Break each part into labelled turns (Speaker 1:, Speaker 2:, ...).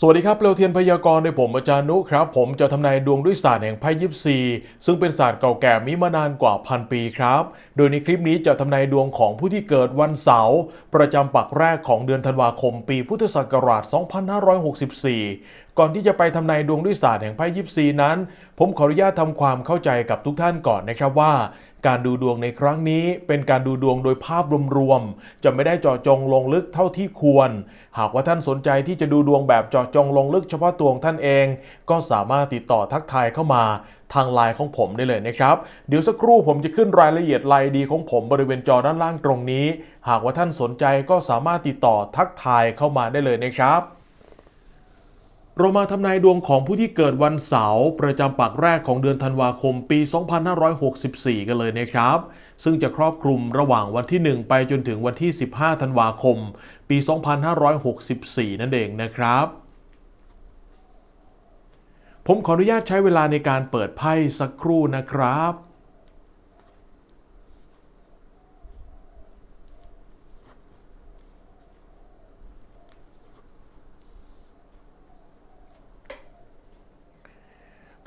Speaker 1: สวัสดีครับเปลวเทียนพยากรณ์ในผมอาจารย์นุครับ ผมจะทำนายดวงด้วยศาสตร์แห่งไพ่ยิปซีซึ่งเป็นศาสตร์เก่าแก่มีมานานกว่าพันปีครับ โดยในคลิปนี้จะทำนายดวงของผู้ที่เกิดวันเสาร์ประจำปักแรกของเดือนธันวาคมปีพุทธศักราช 2564 ก่อนที่จะไปทำนายดวงด้วยศาสตร์แห่งไพ่ยิปซีนั้น ผมขออนุญาตทำความเข้าใจกับทุกท่านก่อนนะครับว่า การดูดวงในครั้งนี้เป็นการดูดวงโดยภาพรวมๆ จะไม่ได้เจาะจงลงลึกเท่าที่ควร หากว่าท่านสนใจที่จะดูดวงแบบเจาะจงลงลึกเฉพาะตัวของท่านเอง ก็สามารถติดต่อทักทายเข้ามาทางไลน์ของผมได้เลยนะครับ เดี๋ยวสักครู่ผมจะขึ้นรายละเอียดไลน์ดีของผมบริเวณจอด้านล่างตรงนี้ หากว่าท่านสนใจก็สามารถติดต่อทักทายเข้ามาได้เลยนะครับ เรามาทำนายดวงของผู้ที่เกิดวันเสาร์ประจำปักแรกของเดือนธันวาคมปี 2564 กันเลยนะครับ ซึ่งจะครอบคลุมระหว่างวันที่ 1 ไปจนถึงวันที่ 15 ธันวาคม ปี 2564 นั่นเองนะครับ ผมขออนุญาตใช้เวลาในการเปิดไพ่สักครู่นะครับ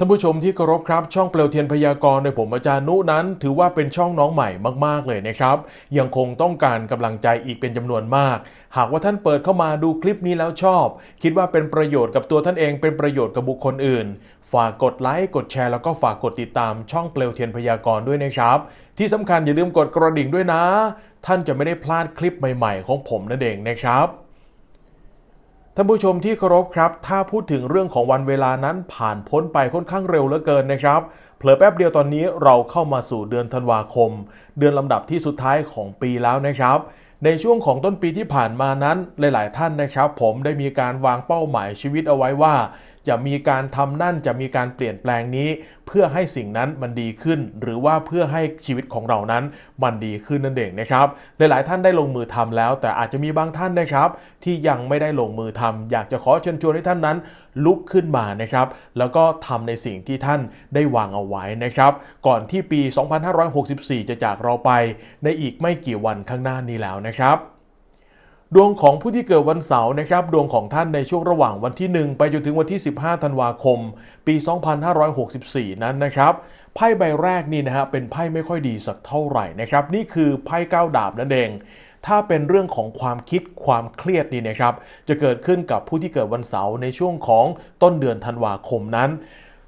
Speaker 1: ท่านผู้ชมที่เคารพครับช่องเปลวเทียนพยากรณ์โดยผมอาจารย์นุนั้น ถือว่าเป็นช่องน้องใหม่มากๆเลยนะครับ ยังคงต้องการกำลังใจอีกเป็นจำนวนมาก หากว่าท่านเปิดเข้ามาดูคลิปนี้แล้วชอบ คิดว่าเป็นประโยชน์กับตัวท่านเองเป็นประโยชน์กับบุคคลอื่น ฝากกดไลค์กดแชร์แล้วก็ฝากกดติดตามช่องเปลวเทียนพยากรณ์ด้วยนะครับ ที่สำคัญอย่าลืมกดกระดิ่งด้วยนะ ท่านจะไม่ได้พลาดคลิปใหม่ ๆ ของผมนั่นเองนะครับ ท่านผู้ชมที่เคารพครับ ถ้าพูดถึงเรื่องของวันเวลานั้นผ่านพ้นไปค่อนข้างเร็วเหลือเกินนะครับเผลอแป๊บเดียวตอนนี้เราเข้ามาสู่เดือนธันวาคม เดือนลำดับที่สุดท้ายของปีแล้วนะครับ ในช่วงของต้นปีที่ผ่านมานั้นหลาย ๆ ท่านนะครับ ผมได้มีการวางเป้าหมายชีวิตเอาไว้ว่า จะมีการทำนั่นจะมีการเปลี่ยนแปลงนี้ เพื่อให้สิ่งนั้นมันดีขึ้น หรือว่าเพื่อให้ชีวิตของเรานั้นมันดีขึ้นนั่นเองนะครับหลายๆท่านได้ลงมือทำแล้ว แต่อาจจะมีบางท่านนะครับ ที่ยังไม่ได้ลงมือทำอยากจะขอเชิญชวนให้ท่านนั้น ลุกขึ้นมานะครับ แล้วก็ทำในสิ่งที่ท่านได้วางเอาไว้นะครับ ก่อนที่ปี 2564 จะจากเราไป ในอีกไม่กี่วันข้างหน้านี้แล้วนะครับ ดวงของผู้ที่เกิดวันเสาร์นะครับ ดวงของท่านในช่วงระหว่างวันที่ 1 ไปจนถึงวันที่ 15 ธันวาคม ปี 2564 นั้นนะครับไพ่ใบแรกนี่นะฮะเป็นไพ่ไม่ค่อยดีสักเท่าไหร่นะครับ นี่คือไพ่ก้าวดาบนั่นเอง ถ้าเป็นเรื่องของความคิดความเครียดนี่นะครับ จะเกิดขึ้นกับผู้ที่เกิดวันเสาร์ในช่วงของต้นเดือนธันวาคมนั้น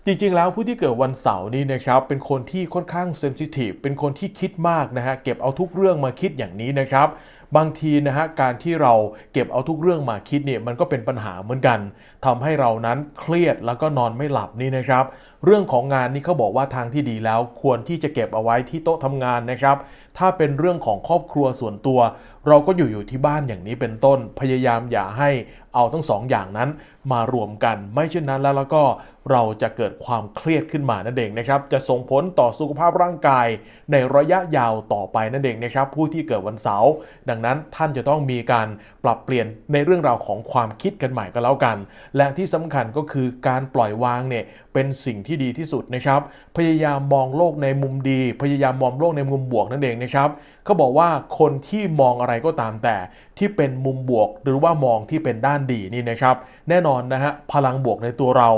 Speaker 1: จริงๆ แล้วผู้ที่เกิดวันเสาร์นี่นะครับ เป็นคนที่ค่อนข้างเซนซิทีฟเป็นคนที่คิดมากนะฮะ เก็บเอาทุกเรื่องมาคิดอย่างนี้นะครับ บางทีนะฮะการที่เราเก็บเอาทุกเรื่องมาคิดเนี่ยมันก็เป็นปัญหาเหมือนกันทำให้เรานั้นเครียดแล้วก็นอนไม่หลับนี่นะครับ เรื่องของงานนี่เขาบอกว่าทางที่ดีแล้วควรที่จะเก็บเอาไว้ที่โต๊ะทำงานนะครับถ้าเป็นเรื่องของครอบครัวส่วนตัว เราก็อยู่อยู่ที่บ้านอย่างนี้เป็นต้น พยายามอย่าให้เอาทั้งสองอย่างนั้นมารวมกัน ไม่เช่นนั้นแล้วแล้วก็เราจะเกิดความเครียดขึ้นมานั่นเองนะครับ จะส่งผลต่อสุขภาพร่างกาย ในระยะยาวต่อไปนั่นเองนะครับ ผู้ที่เกิดวันเสาร์ดังนั้นท่านจะต้องมีการปรับเปลี่ยนในเรื่องราวของความคิดกันใหม่ก็แล้วกัน และที่สำคัญก็คือการปล่อยวางเนี่ยเป็นสิ่งที่ดีที่สุดนะครับพยายามมองโลกในมุมดี พยายามมองโลกในมุมบวกนั่นเองนะครับเขาบอกว่าคนที่มองอะไรก็ตามแต่ที่เป็นมุมบวก หรือว่ามองที่เป็นด้านดีนี่นะครับ แน่นอนนะฮะพลังบวกในตัวเรา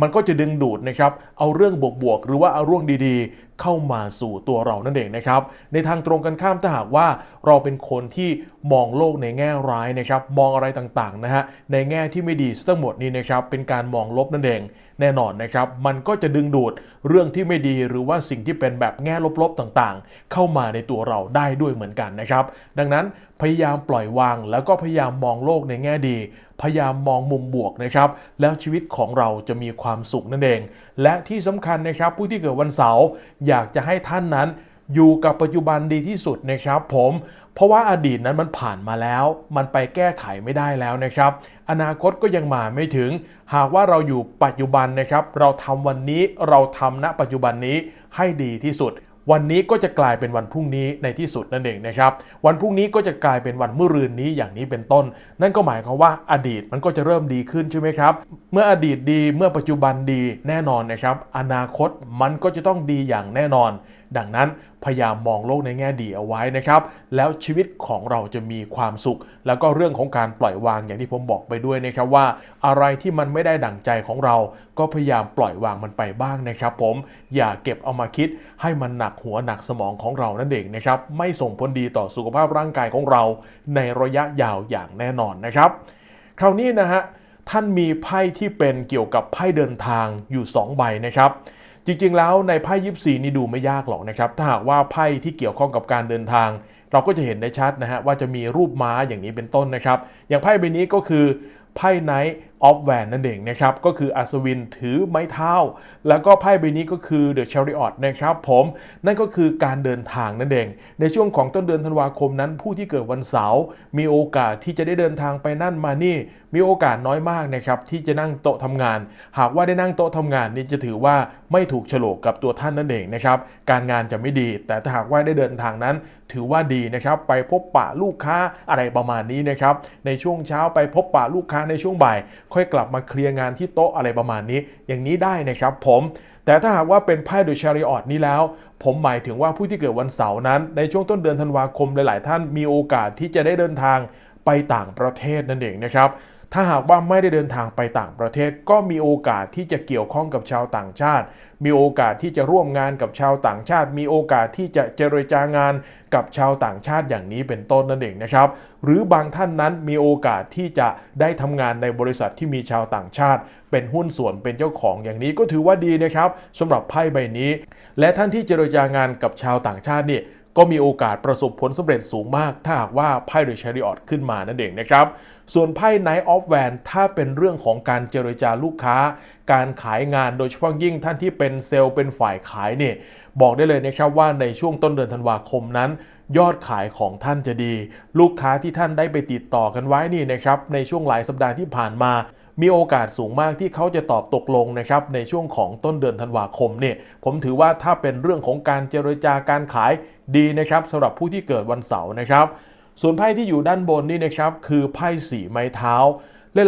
Speaker 1: มันก็จะดึงดูดนะครับเอาเรื่องบวกๆหรือว่าเอาเรื่องดีๆ เข้ามาสู่ตัวเรานั่นเองนะครับ ในทางตรงกันข้ามถ้าหากว่าเราเป็นคนที่มองโลกในแง่ร้ายนะครับ มองอะไรต่างๆนะฮะในแง่ที่ไม่ดีทั้งหมดนี้นะครับเป็นการมองลบนั่นเอง แน่นอนนะครับ มันก็จะดึงดูดเรื่องที่ไม่ดีหรือว่าสิ่งที่เป็นแบบแง่ลบๆต่างๆ เข้ามาในตัวเราได้ด้วยเหมือนกันนะครับ ดังนั้นพยายามปล่อยวาง แล้วก็พยายามมองโลกในแง่ดี พยายามมองมุมบวกนะครับ แล้วชีวิตของเราจะมีความสุขนั่นเอง และที่สำคัญนะครับ ผู้ที่เกิดวันเสาร์อยากจะให้ท่านนั้นอยู่กับปัจจุบันดีที่สุดนะครับ ผม เพราะว่าอดีตนั้นมันผ่านมาแล้ว มันไปแก้ไขไม่ได้แล้วนะครับ อนาคตก็ยังมาไม่ถึง หากว่าเราอยู่ปัจจุบันนะครับ เราทำวันนี้เราทำณปัจจุบันนี้ให้ดีที่สุดวันนี้ก็จะกลายเป็นวันพรุ่งนี้ในที่สุดนั่นเองนะครับ วันพรุ่งนี้ก็จะกลายเป็นวันเมื่อรืนนี้อย่างนี้เป็นต้น นั่นก็หมายความว่าอดีตมันก็จะเริ่มดีขึ้นใช่ไหมครับ เมื่ออดีตดีเมื่อปัจจุบันดีแน่นอนนะครับ อนาคตมันก็จะต้องดีอย่างแน่นอน ดังนั้นพยายามมองโลกในแง่ดีเอาไว้นะครับ แล้วชีวิตของเราจะมีความสุข แล้วก็เรื่องของการปล่อยวางอย่างที่ผมบอกไปด้วยนะครับว่า อะไรที่มันไม่ได้ดั่งใจของเรา ก็พยายามปล่อยวางมันไปบ้างนะครับผมอย่าเก็บเอามาคิดให้มันหนักหัวหนักสมองของเรานั่นเองนะครับไม่ส่งผลดีต่อสุขภาพร่างกายของเรา ในระยะยาวอย่างแน่นอนนะครับ คราวนี้นะฮะท่านมีไพ่ที่เป็นเกี่ยวกับไพ่เดินทางอยู่ 2 ใบนะครับ จริงๆ แล้วในไพ่ยิปซีนี่ดูไม่ยากหรอกนะครับ ถ้าหากว่าไพ่ที่เกี่ยวข้องกับการเดินทาง เราก็จะเห็นได้ชัดนะฮะว่าจะมีรูปม้าอย่างนี้เป็นต้นนะครับ อย่างไพ่ใบนี้ก็คือไพ่ไนท์ ออฟแวนนั่นเองนะครับ ก็คืออัศวินถือไม้เท้า แล้วก็ไพ่ใบนี้ก็คือเดอะชาริออตนะครับผมนั่นก็คือการเดินทางนั่นเอง ในช่วงของต้นเดือนธันวาคมนั้น ผู้ที่เกิดวันเสาร์มีโอกาสที่จะได้เดินทางไปนั่นมานี่ มีโอกาสน้อยมากนะครับที่จะนั่งโต๊ะทำงาน หากว่าได้นั่งโต๊ะทำงานนี่จะถือว่าไม่ถูกโฉลกกับตัวท่านนั่นเองนะครับการงานจะไม่ดี แต่ถ้าหากว่าได้เดินทางนั้นถือว่าดีนะครับไปพบปะลูกค้าอะไรประมาณนี้นะครับในช่วงเช้าไปพบปะลูกค้าในช่วงบ่ายค่อยกลับมาเคลียร์งานที่โต๊ะอะไรประมาณนี้ อย่างนี้ได้นะครับผมแต่ถ้าหากว่าเป็นไพ่ดูชาริออตนี้แล้ว ผมหมายถึงว่าผู้ที่เกิดวันเสาร์นั้น ในช่วงต้นเดือนธันวาคมหลาย ๆ ท่านมีโอกาสที่จะได้เดินทางไปต่างประเทศนั่นเองนะครับ ถ้าหากว่าไม่ได้เดินทางไปต่างประเทศ ก็มีโอกาสที่จะเกี่ยวข้องกับชาวต่างชาติ มีโอกาสที่จะร่วมงานกับชาวต่างชาติ มีโอกาสที่จะเจรจางานกับชาวต่างชาติอย่างนี้เป็นต้นนั่นเองนะครับ หรือบางท่านนั้นมีโอกาสที่จะได้ทำงานในบริษัทที่มีชาวต่างชาติ เป็นหุ้นส่วนเป็นเจ้าของอย่างนี้ก็ถือว่าดีนะครับสำหรับไพ่ใบนี้ และท่านที่เจรจางานกับชาวต่างชาตินี่ ก็มีโอกาสประสบผลสำเร็จสูงมาก ถ้าหากว่าไพ่เดอะชาริออตขึ้นมานั่นเองนะครับ ส่วนไพ่ Night of Van ถ้าเป็นเรื่องของการเจรจาลูกค้า การขายงานโดยเฉพาะยิ่งท่านที่เป็นเซลล์เป็นฝ่ายขายเนี่ยบอกได้เลยนะครับว่าในช่วงต้นเดือนธันวาคมนั้น ยอดขายของท่านจะดี ลูกค้าที่ท่านได้ไปติดต่อกันไว้นี่นะครับในช่วงหลายสัปดาห์ที่ผ่านมา มีโอกาสสูงมากที่เขาจะตอบตกลงนะครับในช่วงของต้นเดือนธันวาคมเนี่ยผมถือว่าถ้าเป็นเรื่องของการเจรจาการขายดีนะครับสำหรับผู้ที่เกิดวันเสาร์นะครับ ส่วนไพ่ที่อยู่ด้านบนนี่นะครับคือไพ่สีไม้เท้า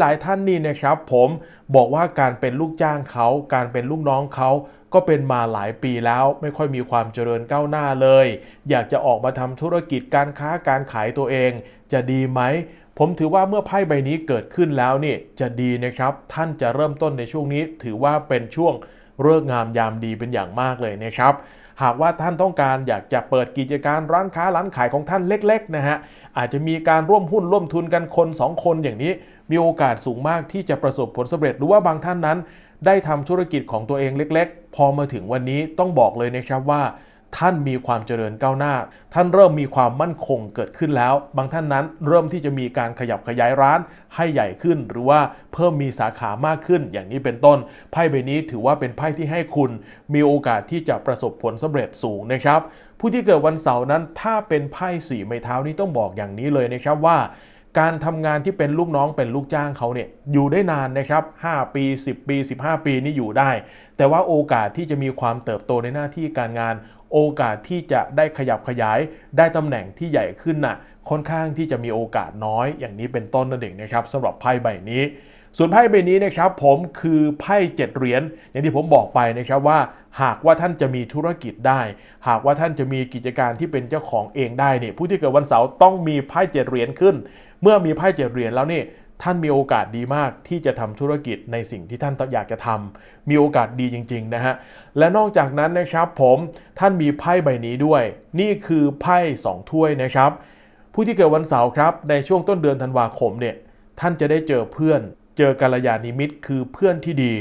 Speaker 1: หลายๆท่านนี่นะครับผมบอกว่าการเป็นลูกจ้างเขา การเป็นลูกน้องเขาก็เป็นมาหลายปีแล้วไม่ค่อยมีความเจริญก้าวหน้าเลย อยากจะออกมาทำธุรกิจการค้าการขายตัวเอง จะดีไหม ผมถือว่าเมื่อไพ่ใบนี้เกิดขึ้นแล้วนี่จะดีนะครับ ท่านจะเริ่มต้นในช่วงนี้ ถือว่าเป็นช่วงเลิกงามยามดีเป็นอย่างมากเลยนะครับ หากว่าท่านต้องการอยากจะเปิดกิจการร้านค้าร้านขายของท่านเล็กๆนะฮะอาจจะมีการร่วมหุ้นร่วมทุนกันคน 2 คนอย่างนี้ มีโอกาสสูงมากที่จะประสบผลสำเร็จหรือว่าบางท่านนั้น ได้ทำธุรกิจของตัวเองเล็ก ๆ พอมาถึงวันนี้ต้องบอกเลยนะครับว่า ท่านมีความเจริญก้าวหน้า ท่านเริ่มมีความมั่นคงเกิดขึ้นแล้ว บางท่านนั้นเริ่มที่จะมีการขยับขยายร้านให้ใหญ่ขึ้น หรือว่าเพิ่มมีสาขามากขึ้น อย่างนี้เป็นต้น ไพ่ใบนี้ถือว่าเป็นไพ่ที่ให้คุณ มีโอกาสที่จะประสบผลสำเร็จสูงนะครับ ผู้ที่เกิดวันเสาร์นั้น ถ้าเป็นไพ่สีไม้เท้านี้ต้องบอกอย่างนี้เลยนะครับว่าการทำงานที่เป็นลูกน้องเป็นลูกจ้างเขาเนี่ยอยู่ได้นานนะครับ 5 ปี 10 ปี 15 ปีนี่อยู่ได้ แต่ว่าโอกาสที่จะมีความเติบโตในหน้าที่การงาน โอกาสที่จะได้ขยับขยายได้ตำแหน่งที่ใหญ่ขึ้นน่ะค่อนข้างที่จะมีโอกาสน้อยอย่างนี้เป็นต้นนั่นเองนะครับสำหรับไพ่ใบนี้ ส่วนไพ่ใบนี้นะครับผมคือไพ่เจ็ดเหรียญอย่างที่ผมบอกไปนะครับว่า หากว่าท่านจะมีธุรกิจได้ หากว่าท่านจะมีกิจการที่เป็นเจ้าของเองได้เนี่ยผู้ที่เกิดวันเสาร์ต้องมีไพ่เจ็ดเหรียญขึ้น เมื่อมีไพ่เจ็ดเหรียญแล้วนี่ ท่านมีโอกาสดีมากที่จะทำธุรกิจในสิ่งที่ท่านอยากจะทำมีโอกาสดีจริง ๆ นะฮะ และนอกจากนั้นนะครับผมท่านมีไพ่ใบนี้ด้วย นี่คือไพ่สองถ้วยนะครับ ผู้ที่เกิดวันเสาร์ครับ ในช่วงต้นเดือนธันวาคมเนี่ยท่านจะได้เจอเพื่อน เจอกัลยาณิมิตรคือเพื่อนที่ดี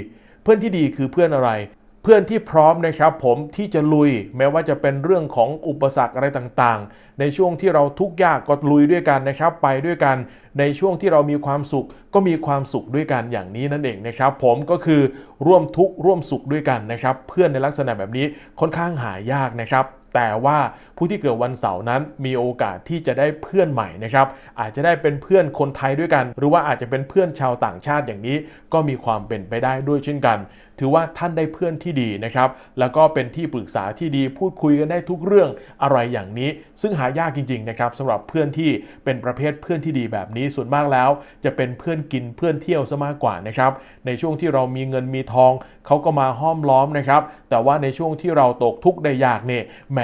Speaker 1: เพื่อนที่ดีคือเพื่อนอะไร เพื่อนที่พร้อมนะครับผมที่จะลุยแม้ว่าจะเป็นเรื่องของอุปสรรคอะไรต่างๆ ในช่วงที่เราทุกข์ยากก็ลุยด้วยกันนะครับ ไปด้วยกัน ในช่วงที่เรามีความสุขก็มีความสุขด้วยกันอย่างนี้นั่นเองนะครับ ผมก็คือร่วมทุกข์ร่วมสุขด้วยกันนะครับ เพื่อนในลักษณะแบบนี้ค่อนข้างหายากนะครับแต่ว่าผู้ที่เกิดวันเสาร์นั้นมีโอกาสที่จะได้เพื่อนใหม่นะครับ อาจจะได้เป็นเพื่อนคนไทยด้วยกัน หรือว่าอาจจะเป็นเพื่อนชาวต่างชาติอย่างนี้ ก็มีความเป็นไปได้ด้วยเช่นกัน ถือว่าท่านได้เพื่อนที่ดีนะครับ แล้วก็เป็นที่ปรึกษาที่ดีพูดคุยกันได้ทุกเรื่องอะไรอย่างนี้ ซึ่งหายากจริงๆนะครับสำหรับเพื่อนที่เป็นประเภทเพื่อนที่ดีแบบนี้ส่วนมากแล้ว จะเป็นเพื่อนกินเพื่อนเที่ยวซะมากกว่านะครับในช่วงที่เรามีเงินมีทอง เขาก็มาห้อมล้อมนะครับ แต่ว่าในช่วงที่เราตกทุกข์ได้ยากเนี่ยแหม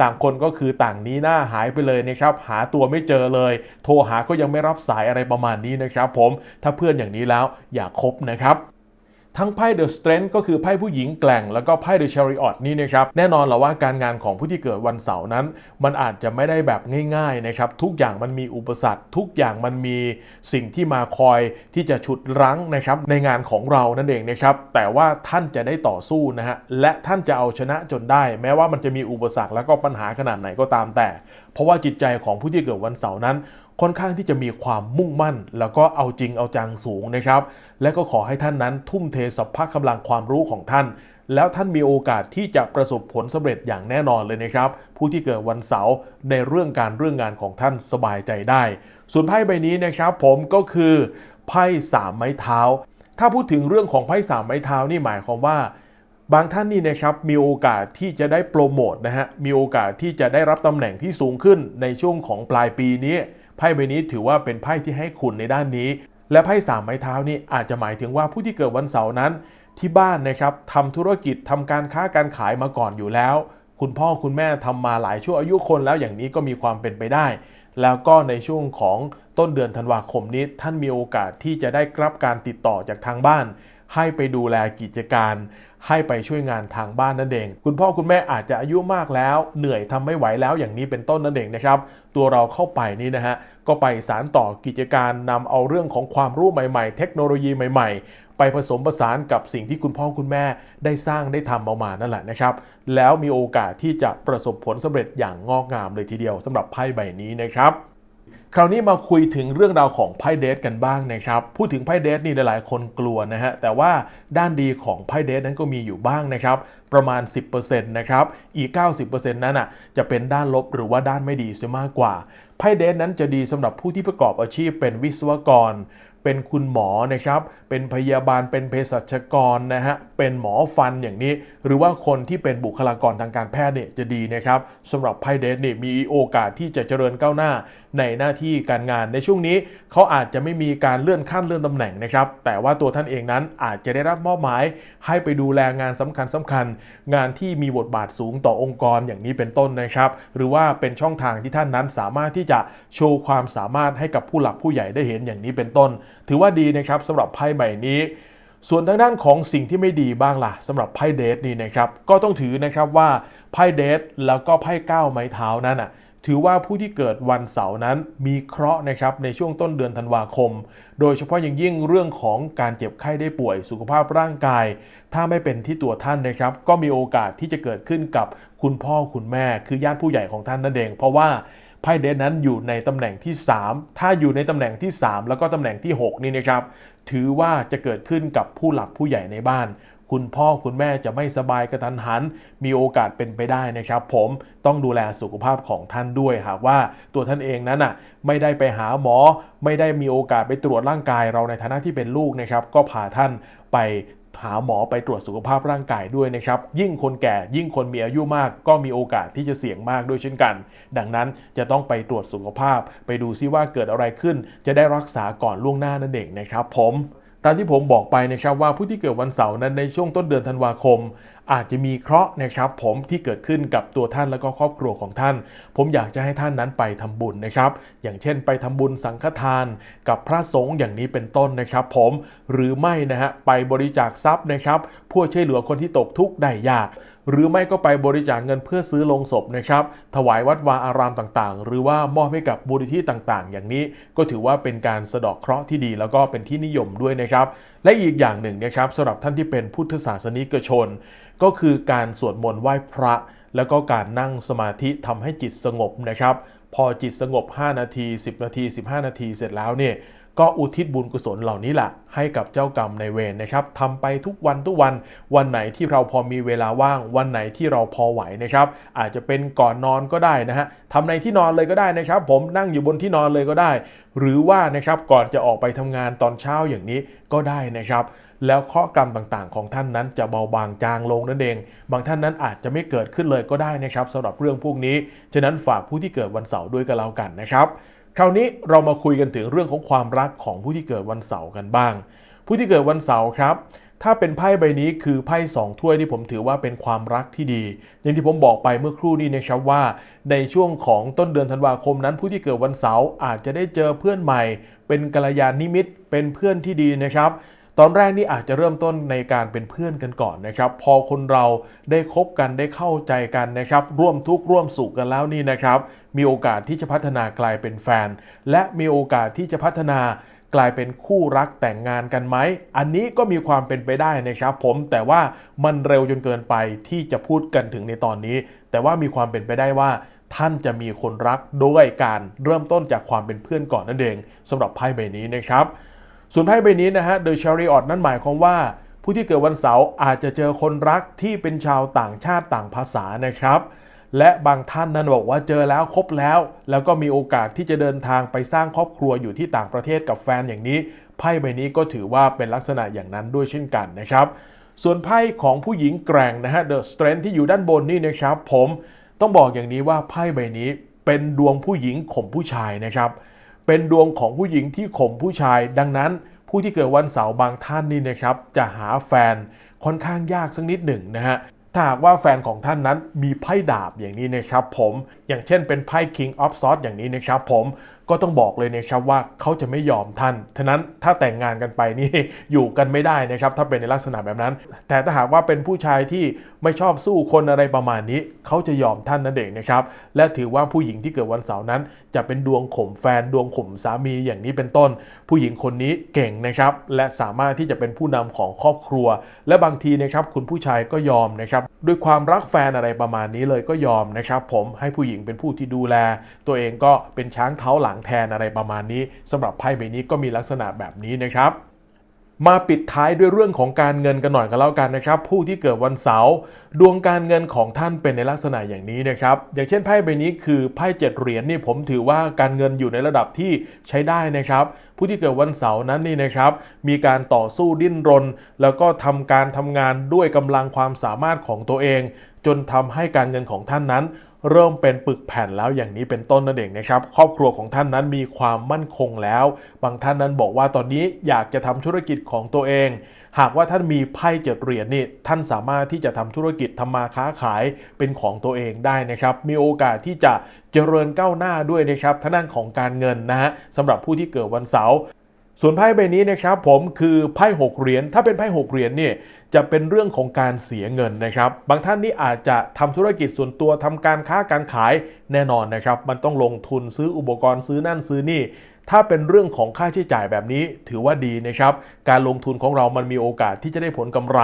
Speaker 1: ต่างคนก็คือต่างนี้หน้าหายไปเลยนะครับหาตัวไม่เจอเลย โทรหาก็ยังไม่รับสายอะไรประมาณนี้นะครับ ผมถ้าเพื่อนอย่างนี้แล้วอย่าคบนะครับ ทั้งไพ่เดอะสเตรนท์ก็คือไพ่ผู้หญิงแกล่งแล้วก็ไพ่เดอะช a ริออตนี่นะครับ แน่นอนแหละว่าการงานของผู้ที่เกิดวันเสาร์นั้น มันอาจจะไม่ได้แบบง่ายๆนะครับ ทุกอย่างมันมีอุปสรรค ทุกอย่างมันมีสิ่งที่มาคอยที่จะฉุดรั้งนะครับในงานของเรานั่นเองนะครับ แต่ว่าท่านจะได้ต่อสู้นะฮะและท่านจะเอาชนะจนได้ แม้ว่ามันจะมีอุปสรรคแล้วก็ปัญหาขนาดไหนก็ตามแต่ เพราะว่าจิตใจของผู้ที่เกิดวันเสาร์นั้น ค่อนข้างที่จะมีความมุ่งมั่น แล้วก็เอาจริงเอาจังสูงนะครับ และก็ขอให้ท่านนั้นทุ่มเทสัพพะกำลังความรู้ของท่าน แล้วท่านมีโอกาสที่จะประสบผลสำเร็จอย่างแน่นอนเลยนะครับ ผู้ที่เกิดวันเสาร์ในเรื่องการเรื่องงานของท่านสบายใจได้ ส่วนไพ่ใบนี้นะครับ ผมก็คือไพ่สามไม้เท้า ถ้าพูดถึงเรื่องของไพ่สามไม้เท้านี่หมายความว่าบางท่านนี่นะครับมีโอกาสที่จะได้โปรโมทนะฮะมีโอกาสที่จะได้รับตำแหน่งที่สูงขึ้นในช่วงของปลายปีนี้ ไพ่ใบนี้ถือว่าเป็นไพ่ที่ให้คุณในด้านนี้ และไพ่สามไม้เท้านี่อาจจะหมายถึงว่าผู้ที่เกิดวันเสาร์นั้น ที่บ้านนะครับทำธุรกิจทำการค้าการขายมาก่อนอยู่แล้ว คุณพ่อคุณแม่ทำมาหลายชั่วอายุคนแล้วอย่างนี้ก็มีความเป็นไปได้ แล้วก็ในช่วงของต้นเดือนธันวาคมนี้ ท่านมีโอกาสที่จะได้รับการติดต่อจากทางบ้าน ให้ไปดูแลกิจการ ให้ไปช่วยงานทางบ้านนั่นเอง คุณพ่อคุณแม่อาจจะอายุมากแล้ว เหนื่อยทำไม่ไหวแล้วอย่างนี้เป็นต้นนั่นเองนะครับ ตัวเราเข้าไปนี่นะฮะก็ไปสารต่อกิจการนำเอาเรื่องของความรู้ใหม่ๆ เทคโนโลยีใหม่ๆ ไปผสมผสานกับสิ่งที่คุณพ่อคุณแม่ได้สร้างได้ทำเอามานั่นแหละนะครับ แล้วมีโอกาสที่จะประสบผลสำเร็จอย่างงอกงามเลยทีเดียวสำหรับไพ่ใบนี้นะครับ คราวนี้มาคุยถึงเรื่องราวของไพ่เดทกันบ้างนะครับ พูดถึงไพ่เดทนี่หลายๆ คนกลัวนะฮะ แต่ว่าด้านดีของไพ่เดทนั้นก็มีอยู่บ้างนะครับ ประมาณ 10%นะครับ อีก 90%นั้นอะจะเป็นด้านลบหรือว่าด้านไม่ดีซะมากกว่า ไพ่เดทนั้นจะดีสำหรับผู้ที่ประกอบอาชีพเป็นวิศวกร เป็นคุณหมอนะครับ เป็นพยาบาล เป็นเภสัชกรนะฮะ เป็นหมอฟันอย่างนี้ หรือว่าคนที่เป็นบุคลากรทางการแพทย์เนี่ยจะดีนะครับสำหรับไพ่เดทเนี่ยมีโอกาสที่จะเจริญก้าวหน้าในหน้าที่การงานในช่วงนี้เขาอาจจะไม่มีการเลื่อนขั้นเลื่อนตำแหน่งนะครับ แต่ว่าตัวท่านเองนั้นอาจจะได้รับมอบหมาย ให้ไปดูแลงานสำคัญสำคัญ งานที่มีบทบาทสูงต่อองค์กรอย่างนี้เป็นต้นนะครับ หรือว่าเป็นช่องทางที่ท่านนั้นสามารถที่จะโชว์ความสามารถให้กับผู้หลักผู้ใหญ่ได้เห็นอย่างนี้เป็นต้น ถือว่าดีนะครับสำหรับไพ่ใบนี้ ส่วนทางด้านของสิ่งที่ไม่ดีบ้างล่ะสำหรับไพ่เดทนี่นะครับก็ต้องถือนะครับว่าไพ่เดทแล้วก็ไพ่ก้าวไม้เท้านั้นอะถือว่าผู้ที่เกิดวันเสาร์นั้นมีเคราะห์นะครับในช่วงต้นเดือนธันวาคม โดยเฉพาะอย่างยิ่งเรื่องของการเจ็บไข้ได้ป่วยสุขภาพร่างกาย ถ้าไม่เป็นที่ตัวท่านนะครับ ก็มีโอกาสที่จะเกิดขึ้นกับคุณพ่อคุณแม่ คือญาติผู้ใหญ่ของท่านนั่นเอง เพราะว่า ไพ่เดทนั้นอยู่ในตำแหน่งที่ 3 ถ้าอยู่ในตำแหน่งที่ 3 แล้วก็ตำแหน่งที่ 6 นี่นะครับ ถือว่าจะเกิดขึ้นกับผู้หลักผู้ใหญ่ในบ้าน คุณพ่อคุณแม่จะไม่สบายกระทันหัน มีโอกาสเป็นไปได้นะครับ ผมต้องดูแลสุขภาพของท่านด้วยหากว่าตัวท่านเองนั้นอะไม่ได้ไปหาหมอ ไม่ได้มีโอกาสไปตรวจร่างกายเราในฐานะที่เป็นลูกนะครับ ก็พาท่านไป หาหมอไปตรวจสุขภาพร่างกายด้วยนะครับ ยิ่งคนแก่ยิ่งคนมีอายุมาก ก็มีโอกาสที่จะเสี่ยงมากด้วยเช่นกัน ดังนั้นจะต้องไปตรวจสุขภาพ ไปดูซิว่าเกิดอะไรขึ้น จะได้รักษาก่อนล่วงหน้านั่นเองนะครับผม ตามที่ผมบอกไปนะครับว่าผู้ที่เกิดวันเสาร์นั้นในช่วงต้นเดือนธันวาคม อาจจะมีเคราะห์นะครับ ผมที่เกิดขึ้นกับตัวท่านและก็ครอบครัวของท่าน ผมอยากจะให้ท่านนั้นไปทำบุญนะครับ อย่างเช่น ไปทำบุญสังฆทาน กับพระสงฆ์อย่างนี้เป็นต้นนะครับ ผมหรือไม่นะฮะไปบริจาคทรัพย์นะครับเพื่อช่วยเหลือคนที่ตกทุกข์ได้ยาก หรือไม่ก็ไปบริจาคเงินเพื่อซื้อโลงศพนะครับ ถวายวัดวาอารามต่างๆ หรือว่ามอบให้กับบูรที่ต่างๆ อย่างนี้ก็ถือว่าเป็นการสะดาะเคราะห์ที่ดี แล้วก็เป็นที่นิยมด้วยนะครับ และอีกอย่างหนึ่งนะครับสำหรับท่านที่เป็นพุทธศาสนิกชน ก็คือการสวดมนต์ไหว้พระ แล้วก็การนั่งสมาธิทำให้จิตสงบนะครับ พอจิตสงบ 5 นาที 10 นาที 15 นาทีเสร็จแล้วเนี่ย ก็อุทิศบุญกุศลเหล่านี้แหละให้กับเจ้ากรรมในเวรนะครับทำไปทุกวันทุกวันวันไหนที่เราพอมีเวลาว่าง วันไหนที่เราพอไหวนะครับอาจจะเป็นก่อนนอนก็ได้นะฮะทำในที่นอนเลยก็ได้นะครับ ผมนั่งอยู่บนที่นอนเลยก็ได้ หรือว่านะครับก่อนจะออกไปทำงานตอนเช้าอย่างนี้ก็ได้นะครับแล้วเคราะห์กรรมต่างๆ ของท่านนั้นจะเบาบางจางลงนั่นเอง บางท่านนั้นอาจจะไม่เกิดขึ้นเลยก็ได้นะครับสำหรับเรื่องพวกนี้ ฉะนั้นฝากผู้ที่เกิดวันเสาร์ด้วยกันแล้วกันนะครับ คราวนี้เรามาคุยกันถึงเรื่องของความรักของผู้ที่เกิดวันเสาร์กันบ้าง ผู้ที่เกิดวันเสาร์ครับ ถ้าเป็นไพ่ใบนี้คือไพ่สองถ้วยที่ผมถือว่าเป็นความรักที่ดี อย่างที่ผมบอกไปเมื่อครู่นี้นะครับว่า ในช่วงของต้นเดือนธันวาคมนั้น ผู้ที่เกิดวันเสาร์อาจจะได้เจอเพื่อนใหม่ เป็นกัลยาณมิตรเป็นเพื่อนที่ดีนะครับ ตอนแรกนี่อาจจะเริ่มต้นในการเป็นเพื่อนกันก่อนนะครับ พอคนเราได้คบกันได้เข้าใจกันนะครับ ร่วมทุกข์ร่วมสุขกันแล้วนี่นะครับ มีโอกาสที่จะพัฒนากลายเป็นแฟน และมีโอกาสที่จะพัฒนากลายเป็นคู่รักแต่งงานกันไหม อันนี้ก็มีความเป็นไปได้นะครับผม แต่ว่ามันเร็วจนเกินไปที่จะพูดกันถึงในตอนนี้ แต่ว่ามีความเป็นไปได้ว่าท่านจะมีคนรักด้วยการเริ่มต้นจากความเป็นเพื่อนก่อนนั่นเองสำหรับไพ่ใบนี้นะครับ ส่วนไพ่ใบนี้นะฮะ The Chariot นั่นหมายความว่าผู้ที่เกิดวันเสาร์อาจจะเจอคนรักที่เป็นชาวต่างชาติต่างภาษานะครับ และบางท่านนั้นบอกว่าเจอแล้วครบแล้ว แล้วก็มีโอกาสที่จะเดินทางไปสร้างครอบครัวอยู่ที่ต่างประเทศกับแฟนอย่างนี้ ไพ่ใบนี้ก็ถือว่าเป็นลักษณะอย่างนั้นด้วยเช่นกันนะครับ ส่วนไพ่ของผู้หญิงแกร่งนะฮะ The Strength ที่อยู่ด้านบนนี่นะครับ ผมต้องบอกอย่างนี้ว่าไพ่ใบนี้เป็นดวงผู้หญิงข่มผู้ชายนะครับเเป็นดวงของผู้หญิงที่ข่มผู้ชาย ดังนั้นผู้ที่เกิดวันเสาร์บางท่านนี่นะครับจะหาแฟนค่อนข้างยากสักนิดหนึ่งนะฮะถ้าหากว่าแฟนของท่านนั้นมีไพ่ดาบอย่างนี้นะครับผม อย่างเช่นเป็นไพ่ King of Swords อย่างนี้นะครับผมก็ต้องบอกเลยนะครับว่าเขาจะไม่ยอมท่านฉะนั้นถ้าแต่งงานกันไปนี่อยู่กันไม่ได้นะครับถ้าเป็นในลักษณะแบบนั้น แต่ถ้าหากว่าเป็นผู้ชายที่ไม่ชอบสู้คนอะไรประมาณนี้ เขาจะยอมท่านนั่นเองนะครับ และถือว่าผู้หญิงที่เกิดวันเสาร์นั้น จะเป็นดวงข่มแฟนดวงข่มสามีอย่างนี้เป็นต้น ผู้หญิงคนนี้เก่งนะครับ และสามารถที่จะเป็นผู้นำของครอบครัว และบางทีนะครับคุณผู้ชายก็ยอมนะครับด้วยความรักแฟนอะไรประมาณนี้เลยก็ยอมนะครับ ผมให้ผู้หญิงเป็นผู้ที่ดูแล ตัวเองก็เป็นช้างเท้าหลังแทนอะไรประมาณนี้สำหรับไพ่ใบนี้ก็มีลักษณะแบบนี้นะครับมาปิดท้ายด้วยเรื่องของการเงินกันหน่อยกันแล้วกันนะครับ ผู้ที่เกิดวันเสาร์ดวงการเงินของท่านเป็นในลักษณะอย่างนี้นะครับ อย่างเช่นไพ่ใบนี้คือไพ่เจ็ดเหรียญนี่ผมถือว่าการเงินอยู่ในระดับที่ใช้ได้นะครับ ผู้ที่เกิดวันเสาร์นั้นนี่นะครับ มีการต่อสู้ดิ้นรน แล้วก็ทำการทำงานด้วยกำลังความสามารถของตัวเอง จนทำให้การเงินของท่านนั้น เริ่มเป็นปึกแผ่นแล้วอย่างนี้เป็นต้นนั่นเองนะครับครอบครัวของท่านนั้นมีความมั่นคงแล้ว บางท่านนั้นบอกว่าตอนนี้อยากจะทำธุรกิจของตัวเอง หากว่าท่านมีไพ่เจ็ดเหรียญนี่ท่านสามารถที่จะทำธุรกิจทำมาค้าขายเป็นของตัวเองได้นะครับมีโอกาสที่จะเจริญก้าวหน้าด้วยนะครับทางด้านของการเงินนะฮะสำหรับผู้ที่เกิดวันเสาร์ ส่วนไพ่ใบนี้นะครับผมคือไพ่หกเหรียญถ้าเป็นไพ่หกเหรียญเนี่ยจะเป็นเรื่องของการเสียเงินนะครับ บางท่านนี่อาจจะทำธุรกิจส่วนตัวทำการค้าการขายแน่นอนนะครับ มันต้องลงทุนซื้ออุปกรณ์ซื้อนั่นซื้อนี่ ถ้าเป็นเรื่องของค่าใช้จ่ายแบบนี้ถือว่าดีนะครับ การลงทุนของเรามันมีโอกาสที่จะได้ผลกำไร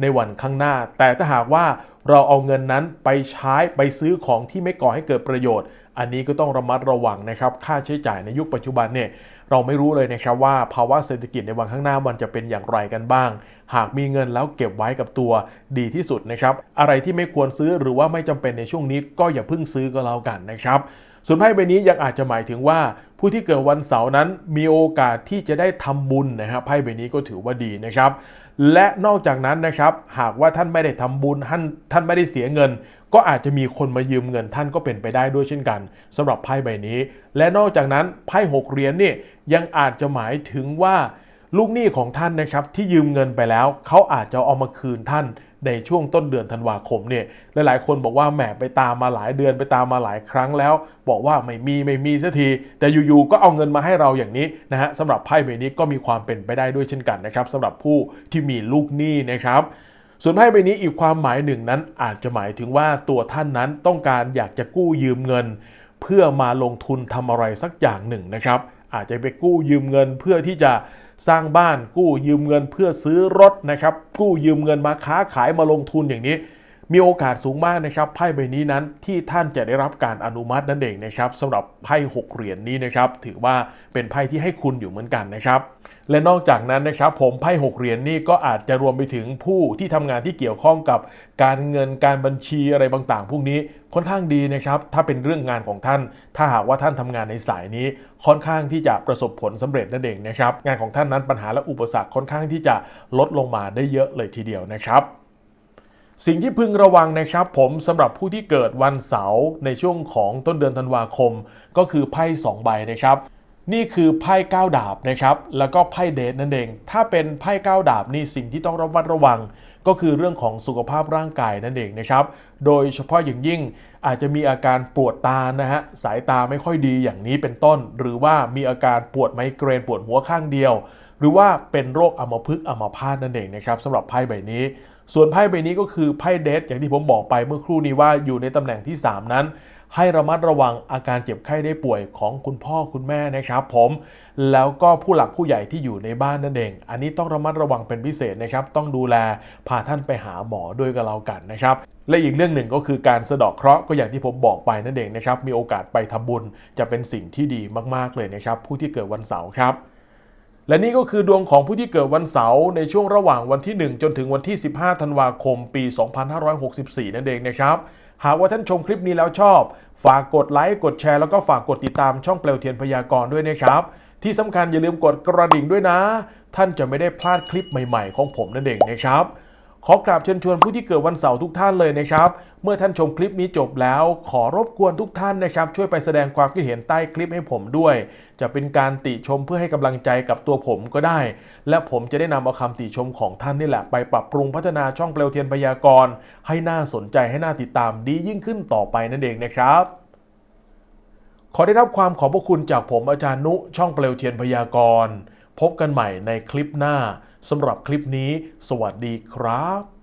Speaker 1: ในวันข้างหน้า แต่ถ้าหากว่าเราเอาเงินนั้นไปใช้ไปซื้อของที่ไม่ก่อให้เกิดประโยชน์ อันนี้ก็ต้องระมัดระวังนะครับ ค่าใช้จ่ายในยุคปัจจุบันเนี่ย เราไม่รู้เลยนะครับว่าภาวะเศรษฐกิจในวันข้างหน้ามันจะเป็นอย่างไรกันบ้าง หากมีเงินแล้วเก็บไว้กับตัวดีที่สุดนะครับ อะไรที่ไม่ควรซื้อหรือว่าไม่จำเป็นในช่วงนี้ก็อย่าเพิ่งซื้อก็แล้วกันนะครับส่วนไพ่ใบนี้ยังอาจจะหมายถึงว่าผู้ที่เกิดวันเสาร์นั้นมีโอกาสที่จะได้ทำบุญนะครับไพ่ใบนี้ก็ถือว่าดีนะครับ และนอกจากนั้นนะครับ หากว่าท่านไม่ได้ทำบุญท่านท่านไม่ได้เสียเงิน ก็อาจจะมีคนมายืมเงินท่านก็เป็นไปได้ด้วยเช่นกันสำหรับไพ่ใบนี้ และนอกจากนั้นไพ่หกเหรียญนี่ยังอาจจะหมายถึงว่า ลูกหนี้ของท่านนะครับที่ยืมเงินไปแล้ว เขาอาจจะเอามาคืนท่านในช่วงต้นเดือนธันวาคมเนี่ยหลายๆ คนบอกว่าแหมไปตามมาหลายเดือนไปตามมาหลายครั้งแล้ว บอกว่าไม่มีไม่มีสักที แต่อยู่ๆก็เอาเงินมาให้เราอย่างนี้นะฮะสำหรับไพ่ใบนี้ก็มีความเป็นไปได้ด้วยเช่นกันนะครับสำหรับผู้ที่มีลูกหนี้นะครับ ส่วนไพ่ใบนี้อีกความหมายหนึ่งนั้นอาจจะหมายถึงว่าตัวท่านนั้นต้องการอยากจะกู้ยืมเงิน เพื่อมาลงทุนทำอะไรสักอย่างหนึ่งนะครับ อาจจะไปกู้ยืมเงินเพื่อที่จะสร้างบ้านกู้ยืมเงินเพื่อซื้อรถนะครับ กู้ยืมเงินมาค้าขายมาลงทุนอย่างนี้ มีโอกาสสูงมากนะครับไพ่ใบนี้นั้นที่ท่านจะได้รับการอนุมัตินั่นเองนะครับสำหรับไพ่หกเหรียญนี้นะครับ ถือว่าเป็นไพ่ที่ให้คุณอยู่เหมือนกันนะครับ และนอกจากนั้นนะครับผมไพ่หกเหรียญนี่ก็อาจจะรวมไปถึงผู้ที่ทำงานที่เกี่ยวข้องกับการเงินการบัญชีอะไรบางต่างพวกนี้ค่อนข้างดีนะครับ ถ้าเป็นเรื่องงานของท่าน ถ้าหากว่าท่านทำงานในสายนี้ ค่อนข้างที่จะประสบผลสำเร็จนั่นเองนะครับ งานของท่านนั้นปัญหาและอุปสรรคค่อนข้างที่จะลดลงมาได้เยอะเลยทีเดียวนะครับสิ่งที่พึงระวังนะครับผมสำหรับผู้ที่เกิดวันเสาร์ในช่วงของต้นเดือนธันวาคม ก็คือไพ่2ใบนะครับ นี่คือไพ่ก้าวดาบนะครับ แล้วก็ไพ่เดทนั่นเอง ถ้าเป็นไพ่ก้าวดาบนี่สิ่งที่ต้องระมัดระวัง ก็คือเรื่องของสุขภาพร่างกายนั่นเองนะครับ โดยเฉพาะอย่างยิ่งอาจจะมีอาการปวดตานะฮะ สายตาไม่ค่อยดีอย่างนี้เป็นต้น หรือว่ามีอาการปวดไมเกรนปวดหัวข้างเดียว หรือว่าเป็นโรคอัมพฤกษ์อัมพาตนั่นเองนะครับสำหรับไพ่ใบนี้ ส่วนไพ่ใบนี้ก็คือไพ่เดทอย่างที่ผมบอกไปเมื่อครู่นี้ว่าอยู่ในตำแหน่งที่ 3 นั้น ให้ระมัดระวังอาการเจ็บไข้ได้ป่วยของคุณพ่อคุณแม่นะครับผมแล้วก็ผู้หลักผู้ใหญ่ที่อยู่ในบ้านนั่นเอง อันนี้ต้องระมัดระวังเป็นพิเศษนะครับ ต้องดูแลพาท่านไปหาหมอด้วยกันแล้วกันนะครับและอีกเรื่องหนึ่งก็คือการสะดอกเคราะห์ก็อย่างที่ผมบอกไปนั่นเองนะครับ มีโอกาสไปทำบุญจะเป็นสิ่งที่ดีมากๆเลยนะครับ ผู้ที่เกิดวันเสาร์ครับ และนี่ก็คือดวงของผู้ที่เกิดวันเสาร์ในช่วงระหว่างวันที่ 1 จนถึงวันที่ 15 ธันวาคม ปี 2564 นั่นเองนะครับ หากว่าท่านชมคลิปนี้แล้วชอบ ฝากกดไลค์กดแชร์แล้วก็ฝากกดติดตามช่องเปลวเทียนพยากรณ์ด้วยนะครับ ที่สำคัญอย่าลืมกดกระดิ่งด้วยนะ ท่านจะไม่ได้พลาดคลิปใหม่ๆ ของผมนั่นเองนะครับ ขอกราบเชิญชวนผู้ที่เกิดวันเสาร์ทุกท่านเลยนะครับ เมื่อท่านชมคลิปนี้จบแล้ว ขอรบกวนทุกท่านนะครับ ช่วยไปแสดงความคิดเห็นใต้คลิปให้ผมด้วย จะเป็นการติชมเพื่อให้กำลังใจกับตัวผมก็ได้ และผมจะได้นำเอาคำติชมของท่านนี่แหละ ไปปรับปรุงพัฒนาช่องเปลวเทียนพยากรณ์ให้น่าสนใจให้น่าติดตามดียิ่งขึ้นต่อไปนั่นเองนะครับขอได้รับความขอบพระคุณจากผมอาจารย์นุช่องเปลวเทียนพยากรณ์ พบกันใหม่ในคลิปหน้าสำหรับคลิปนี้ สวัสดีครับ